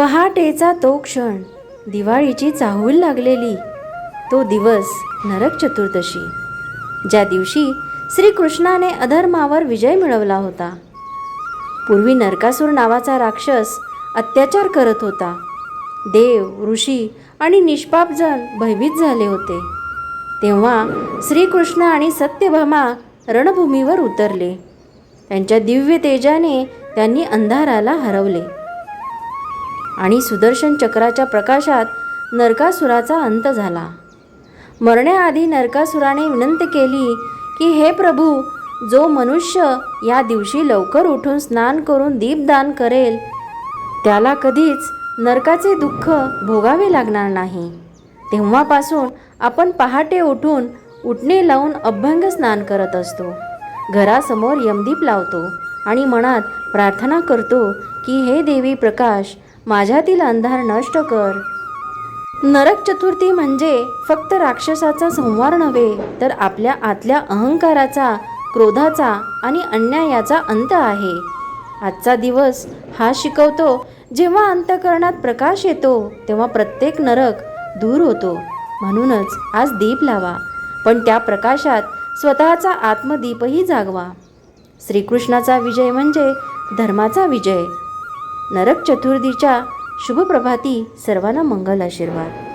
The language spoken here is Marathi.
पहाटेचा तो क्षण. दिवाळीची चाहूल लागलेली. तो दिवस नरक चतुर्दशी. ज्या दिवशी श्रीकृष्णाने अधर्मावर विजय मिळवला होता. पूर्वी नरकासूर नावाचा राक्षस अत्याचार करत होता. देव ऋषी आणि निष्पापजन भयभीत झाले होते. तेव्हा श्रीकृष्ण आणि सत्यभामा रणभूमीवर उतरले. त्यांच्या दिव्य तेजाने त्यांनी अंधाराला हरवले. आणि सुदर्शन चक्राच्या प्रकाशात नरकासुराचा अंत झाला. मरण्याआधी नरकासुराने विनंती केली की हे प्रभू जो मनुष्य या दिवशी लवकर उठून स्नान करून दीपदान करेल त्याला कधीच नरकाचे दुःख भोगावे लागणार नाही. तेव्हापासून आपण पहाटे उठून उठणे लावून अभ्यंग स्नान करत असतो. घरासमोर यमदीप लावतो आणि मनात प्रार्थना करतो की हे देवी प्रकाश माझ्यातील अंधार नष्ट कर. नरक चतुर्थी म्हणजे फक्त राक्षसाचा संहार नव्हे तर आपल्या आतल्या अहंकाराचा क्रोधाचा आणि अन्यायाचा अंत आहे. आजचा दिवस हा शिकवतो जेव्हा अंतकरणात प्रकाश येतो तेव्हा प्रत्येक नरक दूर होतो. म्हणूनच आज दीप लावा पण त्या प्रकाशात स्वतःचा आत्मदीपही जागवा. श्रीकृष्णाचा विजय म्हणजे धर्माचा विजय. नरक चतुर्थीच्या शुभप्रभाती सर्वांना मंगल आशीर्वाद.